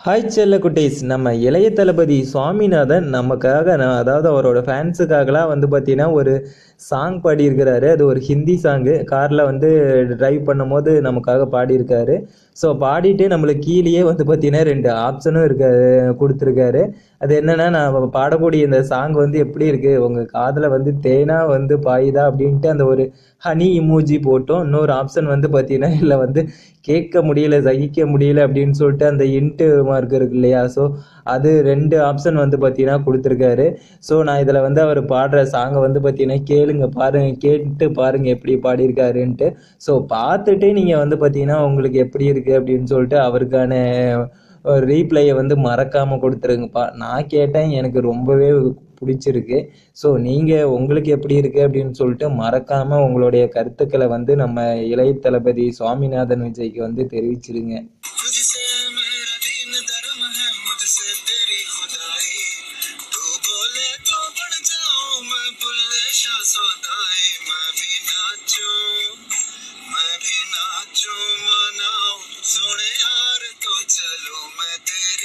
Hi செல்ல குட்டீஸ். நம்ம இளைய தளபதி சுவாமிநாதன் நமக்காக நான் அதாவது அவரோட ஃபேன்ஸுக்காகலாம் வந்து பார்த்தீங்கன்னா ஒரு சாங் பாடியிருக்கிறாரு. அது ஒரு ஹிந்தி சாங்கு காரில் வந்து ட்ரைவ் பண்ணும்போது நமக்காக பாடியிருக்காரு. ஸோ பாடிட்டு நம்மளுக்கு கீழேயே வந்து பார்த்தீங்கன்னா ரெண்டு ஆப்ஷனும் இருக்க கொடுத்துருக்காரு. அது என்னென்னா நான் பாடக்கூடிய இந்த சாங் வந்து எப்படி இருக்குது உங்கள் காதில் வந்து தேனா வந்து பாயுதா? அப்படின்ட்டு அந்த ஒரு ஹனி இமோஜி போட்டோம். இன்னொரு ஆப்ஷன் வந்து பார்த்தீங்கன்னா இல்லை வந்து கேட்க முடியல சகிக்க முடியல அப்படின்னு சொல்லிட்டு அந்த இன்ட்டு மார்க் இருக்கு இல்லையா? ஸோ அது ரெண்டு ஆப்ஷன் வந்து பார்த்தீங்கன்னா கொடுத்துருக்காரு. ஸோ நான் இதில் வந்து அவர் பாடுற சாங்கை வந்து பார்த்தீங்கன்னா கேளுங்க பாருங்க கேட்டு பாருங்க எப்படி பாடியிருக்காருன்ட்டு. ஸோ பார்த்துட்டு நீங்கள் வந்து பார்த்தீங்கன்னா உங்களுக்கு எப்படி இருக்குது அப்படின்னு சொல்லிட்டு அவருக்கான ரீப்ளையை வந்து மறக்காமல் கொடுத்துருங்கப்பா. நான் கேட்டேன் எனக்கு ரொம்பவே பிடிச்சிருக்கு. ஸோ நீங்கள் உங்களுக்கு எப்படி இருக்குது அப்படின்னு சொல்லிட்டு மறக்காமல் உங்களுடைய கருத்துக்களை வந்து நம்ம இளைய தளபதி சுவாமிநாதன் விஜய்க்கு வந்து தெரிவிச்சிருங்க. तेरी खुदाई। तू बोले तो बढ़ जाओ मैं, बुल्ले शाह सौदाई। मैं भी नाचू, मैं भी नाचू, मनाऊं, सोने हार तो चलूँ। मैं तेरी